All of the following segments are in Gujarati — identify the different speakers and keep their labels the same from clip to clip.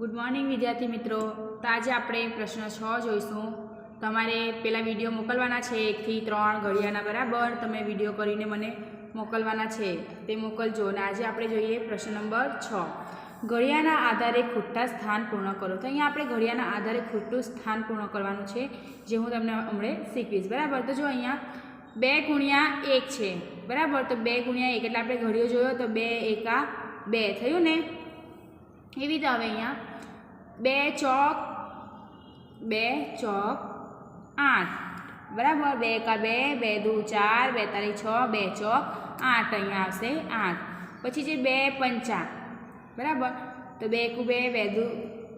Speaker 1: ગુડ મોર્નિંગ વિદ્યાર્થી મિત્રો. તો આજે આપણે પ્રશ્ન છ જોઈશું. તમારે પેલા વીડિયો મોકલવાના છે એકથી ત્રણ ઘડિયાના બરાબર. તમે વીડિયો કરીને મને મોકલવાના છે, તે મોકલજો. અને આજે આપણે જોઈએ પ્રશ્ન નંબર છ. ઘડિયાના આધારે ખોટા સ્થાન પૂર્ણ કરો. તો અહીંયા આપણે ઘડિયાના આધારે ખોટું સ્થાન પૂર્ણ કરવાનું છે, જે હું તમને હમણાં શીખવીશ. બરાબર? તો જો અહીંયા બે ગુણ્યા એક છે. બરાબર? તો બે ગુણ્યા એક. એટલે આપણે ઘડિયો જોયો તો બે એકા બે. થયું ને? એવી રીતે હવે અહીંયા બે ચોક બે ચોક આઠ. બરાબર? બે એકા બે બે દુ ચાર બેતાલીસ છ, બે ચોક આઠ અહીંયા આવશે, આઠ. પછી છે બે પંચા. બરાબર? તો બે એકુ બે બે દુ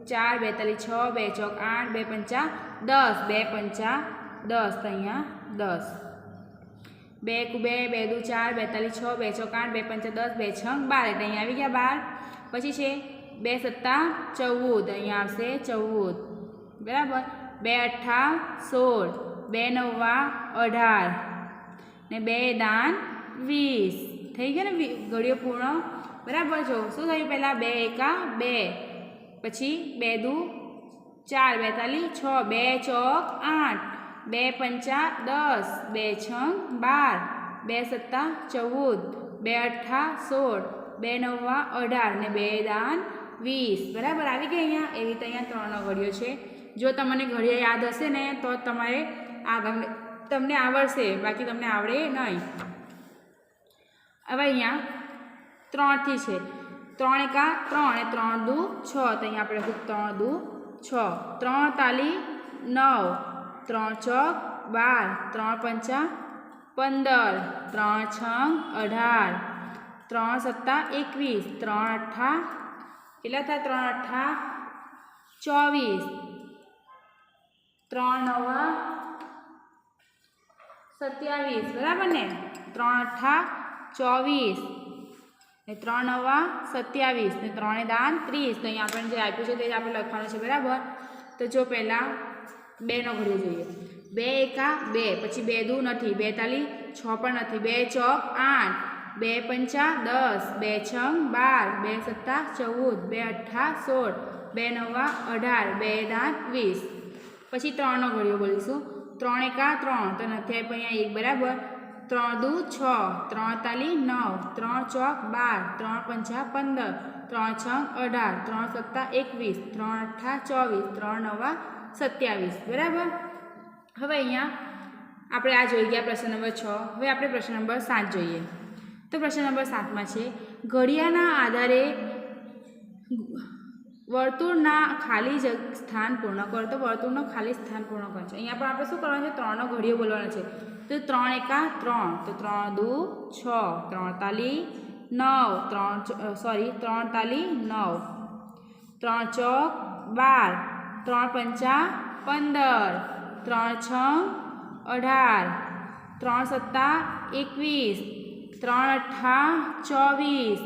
Speaker 1: ચાર બેતાલીસ છ, બે ચોક આઠ, બે પંચા દસ. બે પંચા દસ અહીંયા દસ. બે એકુ બે બે દુ ચાર બેતાલીસ છ, બે ચોક આઠ, બે પંચા દસ, બે છ, બાર. એટલે અહીંયા આવી ગયા બાર. પછી છે બે સત્તા ચૌદ, અહીંયા આવશે ચૌદ. બરાબર? બે અઠ્ઠા સોળ, બે નવ્વા અઢાર. ને બે દાન વીસ. થઈ ગયો ને ઘડીઓ પૂર્ણ? બરાબર છો શું થયું પહેલાં? બે એકા બે. પછી બે દુ ચાર, બેતાલીસ, છ, બે ચોક આઠ. બે પંચા દસ, બે છ બાર. બે સત્તા ચૌદ, બે અઠ્ઠા સોળ, બે નવ્વા અઢાર. ને બે દાન વીસ. બરાબર? આવી ગઈ અહીંયા? એવી રીતે અહીંયા ત્રણનો ઘડીઓ છે. જો તમને ઘડિયા યાદ હશે ને, તો તમારે આગળ તમને આવડશે. બાકી તમને આવડે નહીં. હવે અહીંયા ત્રણથી છે. ત્રણ એકા ત્રણ અને ત્રણ દુ છ. તો અહીંયા આપણે લખું ત્રણ દુ છ. ત્રણ તાલી નવ. ત્રણ ચોક બાર. ત્રણ પંચા પંદર. ત્રણ છ અઢાર. ત્રણ સત્તા એકવીસ. ત્રણ અઠ્ઠા કેટલા થાય ત્રણ અઠ્ઠા ચોવીસ. ત્રણ નવા. સત્યાવીસ. બરાબર ને? ત્રણ અઠ્ઠા ચોવીસ. ને ત્રણ નવા, સત્યાવીસ. ને ત્રણે દાન, ત્રીસ. તો અહીંયા આપણને જે આપ્યું છે તે જ આપણે લખવાનું છે, બરાબર? તો જો પહેલાં બેનો ઘડીઓ જોઈએ. બે એકા, બે. પછી બે દૂ નથી. બેતાલીસ છ પણ નથી. બે ચોક, આઠ. બે પંચા દસ, બે છંગ બાર, બે સત્તા ચૌદ, બે અઠ્ઠા સોળ, બે નવા અઢાર, બે દાંત વીસ. પછી ત્રણનો ઘડિયો બોલીશું. ત્રણ એકા ત્રણ, તો નથી અહીંયા એક બરાબર. ત્રણ દુ છ, ત્રણ તાલી નવ, ત્રણ ચોક બાર, ત્રણ પંચા પંદર, ત્રણ છ અઢાર, ત્રણ સત્તા એકવીસ, ત્રણ અઠ્ઠા ચોવીસ, ત્રણ નવા સત્યાવીસ. બરાબર? હવે અહીંયા આપણે આ જોઈ ગયા પ્રશ્ન નંબર છ. હવે આપણે પ્રશ્ન નંબર સાત જોઈએ. તો પ્રશ્ન નંબર સાતમાં છે, ઘડિયાળના આધારે વર્તુળના ખાલી જગ સ્થાન પૂર્ણ કરો. તો વર્તુળનો ખાલી સ્થાન પૂર્ણ કરો. છે અહીંયા પણ આપણે શું કરવાનું છે? ત્રણનો ઘડીઓ બોલવાનો છે. તો ત્રણ એકા ત્રણ. તો ત્રણ દુ છ. ત્રણ તાલી નવ. ત્રણ સોરી ત્રણ તાલી નવ. ત્રણ ચોક બાર. ત્રણ પંચા પંદર. ત્રણ છ અઢાર. ત્રણ સત્તા એકવીસ. ત્રણ અઠા ચોવીસ,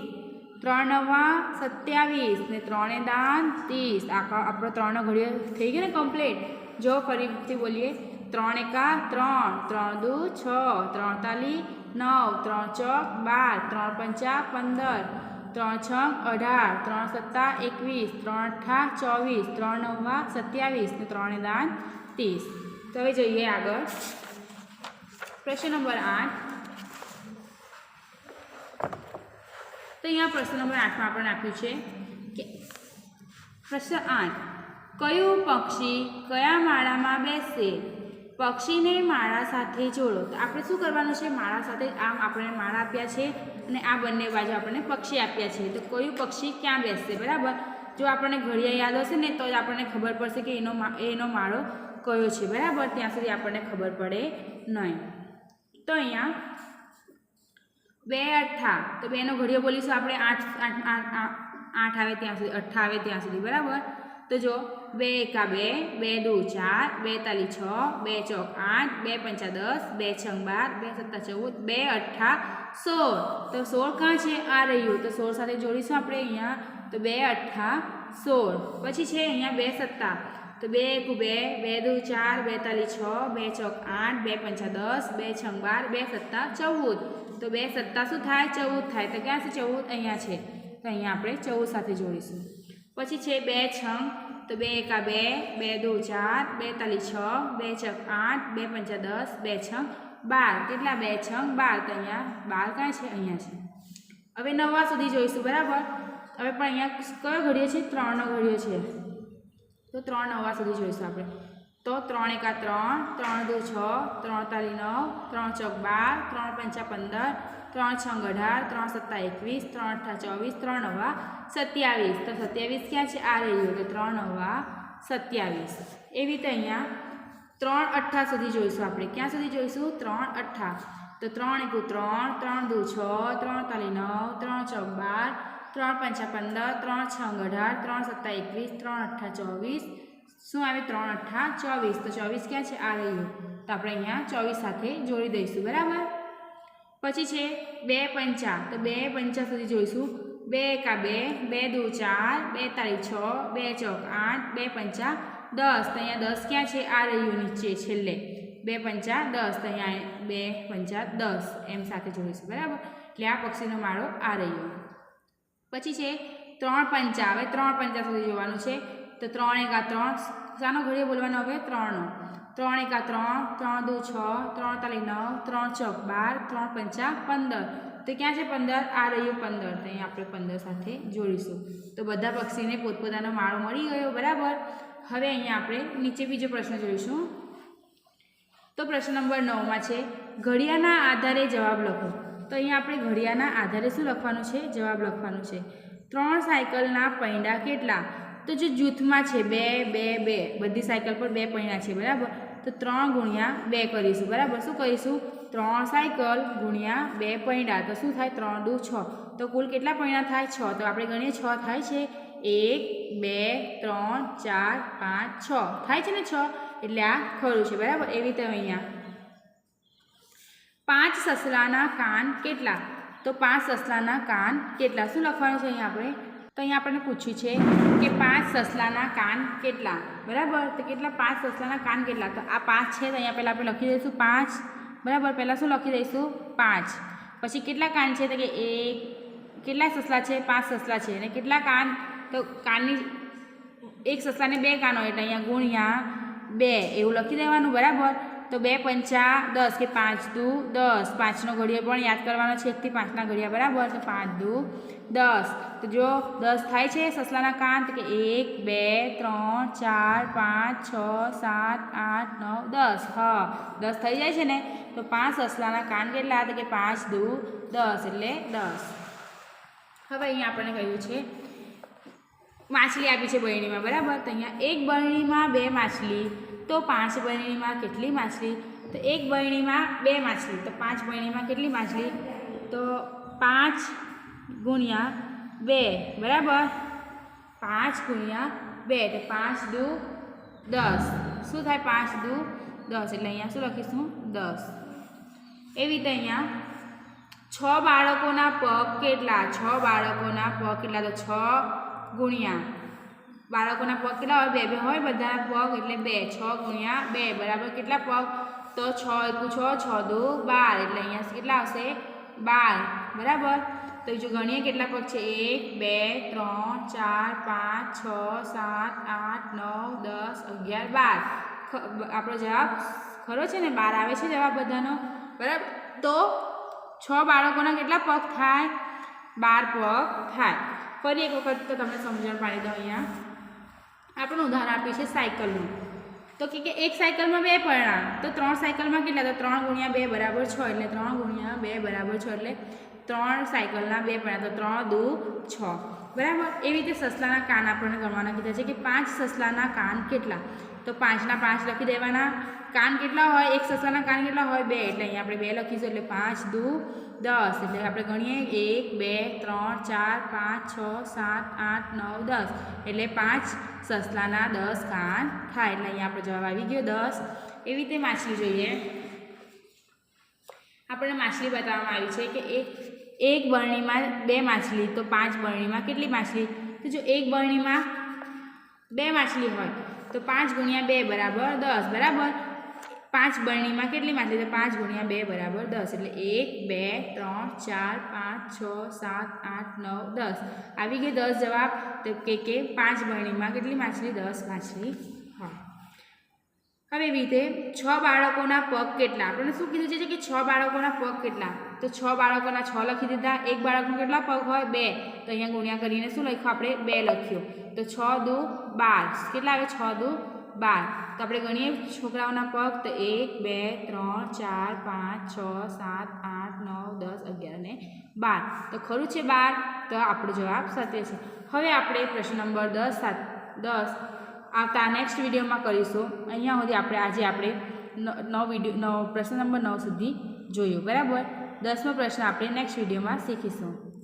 Speaker 1: ત્રણ નવા સત્યાવીસ ને ત્રણે દાન ત્રીસ. આખા આપણો ત્રણનો ઘડીઓ થઈ ગયો ને કમ્પ્લીટ જો ફરીથી બોલીએ, ત્રણ એકા ત્રણ ત્રણ દુ છ, ત્રણ તાલી નવ, ત્રણ ચોક બાર, ત્રણ પંચા પંદર, ત્રણ છ અઢાર, ત્રણ સત્તા એકવીસ, ત્રણ અઠા ચોવીસ, ત્રણ નવા સત્યાવીસ ને ત્રણે દાન ત્રીસ. તો હવે જોઈએ આગળ. પ્રશ્ન નંબર આઠ. તો અહીંયા પ્રશ્ન નંબર આઠમાં આપણને આપ્યું છે કે પ્રશ્ન આઠ, કયું પક્ષી કયા માળામાં બેસશે પક્ષીને માળા સાથે જોડો. તો આપણે શું કરવાનું છે? માળા સાથે આમ આપણે માળા આપ્યા છે અને આ બંને બાજુ આપણને પક્ષી આપ્યા છે. તો કયું પક્ષી ક્યાં બેસશે બરાબર? જો આપણને ઘડિયા યાદ હશે ને, તો જ આપણને ખબર પડશે કે એનો એનો માળો કયો છે. બરાબર? ત્યાં સુધી આપણને ખબર પડે નહીં. તો અહીંયા બે અઠ્ઠા તો બેનો ઘડીઓ બોલીશું આપણે આઠ આઠ આઠ આઠ આઠ આવે ત્યાં સુધી અઠ્ઠા આવે ત્યાં સુધી, બરાબર? તો જો, બે એકા બે બે દુ ચાર બેતાલીસ છ, બે ચોક આઠ, બે પંચા દસ, બે છંગ બાર, બે સત્તા ચૌદ, બે અઠ્ઠા સોળ. તો સોળ કાં છે? આ રહ્યું. તો સોળ સાથે જોડીશું આપણે અહીંયા. તો બે અઠ્ઠા સોળ. પછી છે અહીંયા બે સત્તા. તો બે એકુ બે બે દુ ચાર બેતાલીસ છ, બે ચોક આઠ, બે પંચા દસ, બે છંગ બાર, બે સત્તા ચૌદ. તો બે સત્તા શું થાય? ચૌદ થાય. તો ક્યાં છે? ચૌદ અહીંયા છે. તો અહીંયા આપણે ચૌદ સાથે જોડીશું. પછી છે બે છંગ. તો બે એકા બે બે દો ચાર, બે તાલી છ, બે છક આઠ, બે પંચા દસ, બે છંગ, બાર. કેટલા? બે છંગ, બાર. તો અહીંયા બાર ક્યાં છે? અહીંયા છે. હવે નવા સુધી જોઈશું, બરાબર? હવે પણ અહીંયા કયો ઘડિયો છે? ત્રણનો ઘડિયો છે. તો ત્રણ નવા સુધી જોઈશું આપણે. તો ત્રણ એકા ત્રણ ત્રણ દો છ, ત્રણ તાલી નવ, ત્રણ ચોક બાર, ત્રણ પંચા પંદર, ત્રણ છંગ અઢાર, ત્રણ સત્તા એકવીસ, ત્રણ અઠ્ઠા ચોવીસ, ત્રણ નવા, સત્યાવીસ. તો સત્યાવીસ ક્યાં છે? આ રહ્યું તો ત્રણ નવા, સત્યાવીસ. એવી રીતે અહીંયા ત્રણ અઠ્ઠા સુધી જોઈશું આપણે. ક્યાં સુધી જોઈશું? ત્રણ અઠ્ઠા. તો ત્રણ એકુ ત્રણ ત્રણ દુ છ, ત્રણ તાલી નવ, ત્રણ ચોક બાર, ત્રણ પંચા પંદર, ત્રણ છંગ અઢાર, ત્રણ સત્તા એકવીસ, ત્રણ અઠ્ઠા ચોવીસ શું આવે? ત્રણ અઠ્ઠા ચોવીસ. તો ચોવીસ ક્યાં છે? આ રહ્યું તો આપણે અહીંયા ચોવીસ સાથે જોડી દઈશું. બરાબર? પછી છે બે પંચા. તો બે પંચા સુધી જોઈશું. બે એકા બે બે દુ ચાર, બે તારી છ, બે ચોક આઠ, બે પંચા દસ. તો અહીંયા દસ ક્યાં છે? આ રહ્યું નીચે છેલ્લે. બે પંચા દસ. તો અહીંયા બે પંચા દસ. એમ સાથે જોઈશું બરાબર? એટલે આ પક્ષીનો માળો આ રહ્યો. પછી છે ત્રણ પંચા. હવે ત્રણ પંચા સુધી જોવાનું છે. તો ત્રણ એકા ત્રણ. સાનો ઘડીએ બોલવાનો હવે ત્રણનો. ત્રણ એકા ત્રણ ત્રણ દુ છ, ત્રણ તાલી નવ, ત્રણ ચોક બાર, ત્રણ પંચા પંદર. તો ક્યાં છે પંદર? આ રહ્યું પંદર. તો અહીંયા આપણે પંદર સાથે જોડીશું. તો બધા પક્ષીને પોતપોતાનો માળો મળી ગયો, બરાબર? હવે અહીંયા આપણે નીચે બીજો પ્રશ્ન જોઈશું. તો પ્રશ્ન નંબર નવમાં છે, ઘડિયાળના આધારે જવાબ લખો. તો અહીંયા આપણે ઘડિયાળના આધારે શું લખવાનું છે? જવાબ લખવાનું છે, ત્રણ સાયકલના પૈંડા કેટલા? તો જે જૂથમાં છે, બે બે બે, બધી સાયકલ પર બે પૈણા છે, બરાબર? તો ત્રણ ગુણ્યા બે કરીશું, બરાબર? શું કરીશું? ત્રણ સાયકલ ગુણ્યા બે પૈડા તો શું થાય? ત્રણ દુ છ. તો કુલ કેટલા પૈણા થાય? છ. તો આપણે ગણીએ છ થાય છે. એક, બે, ત્રણ, ચાર, પાંચ, છ. થાય છે ને છ? એટલે આ ખરું છે, બરાબર? એવી રીતે અહીંયા. પાંચ સસલાના કાન કેટલા? તો પાંચ સસલાના કાન કેટલા? શું લખવાનું છે અહીંયા આપણે? તો અહીંયા આપણને પૂછ્યું છે કે પાંચ સસલાના કાન કેટલા? બરાબર? તો કેટલા પાંચ સસલાના કાન કેટલા? તો આ પાંચ છે, તો અહીંયા પહેલાં આપણે લખી દઈશું પાંચ. બરાબર? પહેલાં શું લખી દઈશું? પાંચ. પછી કેટલા કાન છે? તો કે એક. કેટલા સસલા છે? પાંચ સસલા છે. અને કેટલા કાન? તો કાનની એક સસલાને બે કાન હોય, એટલે અહીંયા ગુણ્યા બે. એવું લખી દેવાનું, બરાબર? તો બે પંચા દસ કે પાંચ દુ, દસ. પાંચનો ઘડિયો પણ યાદ કરવાનો છે એકથી પાંચના ઘડિયા બરાબર, તો પાંચ દુ, દસ. તો જો દસ થાય છે, સસલાના કાન કે એક, બે, ત્રણ, ચાર, પાંચ, છ, સાત, આઠ, નવ, દસ. હ, દસ થઈ જાય છે ને, તો પાંચ સસલાના કાન કેટલા હતા કે પાંચ દુ, દસ એટલે દસ. હવે અહીંયા આપણને કહ્યું છે, માછલી આપી છે બરણીમાં, બરાબર? તો અહીંયા એક બરણીમાં બે માછલી તો પાંચ બરણીમાં કેટલી માછલી? તો એક બરણીમાં બે માછલી. તો પાંચ બરણીમાં કેટલી માછલી? તો પાંચ ગુણ્યા બે. બરાબર? પાંચ ગુણ્યા બે. તો પાંચ દુ દસ. શું થાય પાંચ દુ દસ? એટલે અહીંયા શું લખીશું? દસ. એવી રીતે અહીંયા છ બાળકોના પગ કેટલા? છ બાળકોના પગ કેટલા? તો છ ગુણ્યા બાળકોના પગ કેટલા હોય? બે બે હોય બધાના પગ એટલે બે, છ ગુણ્યા બે. બરાબર કેટલા પગ? તો છ એકું છ છ દો બાર. એટલે અહીંયા કેટલા આવશે? બાર. બરાબર? તો જો ગણીએ કેટલા પગ છે? એક, બે, ત્રણ, ચાર, પાંચ, છ, સાત, આઠ, નવ, દસ, અગિયાર, બાર. આપણો જવાબ ખરો છે ને? બાર આવે છે જવાબ બધાનો? બરાબર? તો છ બાળકોના કેટલા પગ થાય? બાર પગ થાય. ફરી એક વખત તો તમને સમજણ પાડી દઉં અહીંયા. આપણને ઉદાહરણ આપ્યું છે સાયકલનું. તો કે એક સાયકલમાં બે પરિણામ. તો ત્રણ સાયકલમાં કેટલા? તો ત્રણ ગુણ્યા બે બરાબર છ એટલે ત્રણ ગુણ્યા બે બરાબર છ એટલે ત્રણ સાયકલના બે પરિણામ. તો ત્રણ, દુ, છ. બરાબર? એવી રીતે સસલાના કાન આપણને ગણવાના કીધા છે કે પાંચ સસલાના કાન કેટલા? તો પાંચના પાંચ લખી દેવાના. કાન કેટલા હોય? એક સસાના કાન કેટલા હોય? બે. એટલે અહીંયા આપણે બે લખીશું, એટલે પાંચ દુ દસ. એટલે આપણે ગણીએ, એક, બે, ત્રણ, ચાર, પાંચ, છ, સાત, આઠ, નવ, દસ. એટલે પાંચ સસલાના દસ કાન થાય. એટલે અહીંયા આપણો જવાબ આવી ગયો, દસ. એવી રીતે માછલી જોઈએ. આપણને માછલી બતાવવામાં આવી છે કે એક એક બરણીમાં બે માછલી, તો પાંચ બરણીમાં કેટલી માછલી? તો જો એક બરણીમાં બે માછલી હોય, તો પાંચ ગુણ્યા બે બરાબર દસ, બરાબર? પાંચ બરણીમાં કેટલી માછલી? તો પાંચ ગુણ્યા બે બરાબર દસ. એટલે એક, બે, ત્રણ, ચાર, પાંચ, છ, સાત, આઠ, નવ, દસ. આવી ગઈ દસ જવાબ, તો કે કે પાંચ બરણીમાં કેટલી માછલી? દસ માછલી હોય. હવે રીતે છ બાળકોના પગ કેટલા? આપણને શું કીધું છે? કે છ બાળકોના પગ કેટલા? તો છ બાળકોના છ લખી દીધા. એક બાળકનો કેટલા પગ હોય? બે. તો અહીંયા ગુણ્યા કરીને શું લખ્યું આપણે? બે લખ્યું. તો છ દુ બાર. કેટલા આવે? છ દુ બાર. તો આપણે ગણીએ છોકરાઓના પગ. તો એક, બે, ત્રણ, ચાર, પાંચ, છ, સાત, આઠ, નવ, દસ, અગિયાર અને બાર. તો ખરું છે બાર? તો આપણો જવાબ સત્ય છે. હવે આપણે પ્રશ્ન નંબર દસ સાત દસ આવતા નેક્સ્ટ વિડીયોમાં કરીશું. અહીંયા સુધી આપણે આજે આપણે નવ વીડિયો, નવ, પ્રશ્ન નંબર નવ સુધી જોયું. બરાબર? દસમો પ્રશ્ન આપણે નેક્સ્ટ વિડીયોમાં શીખીશું.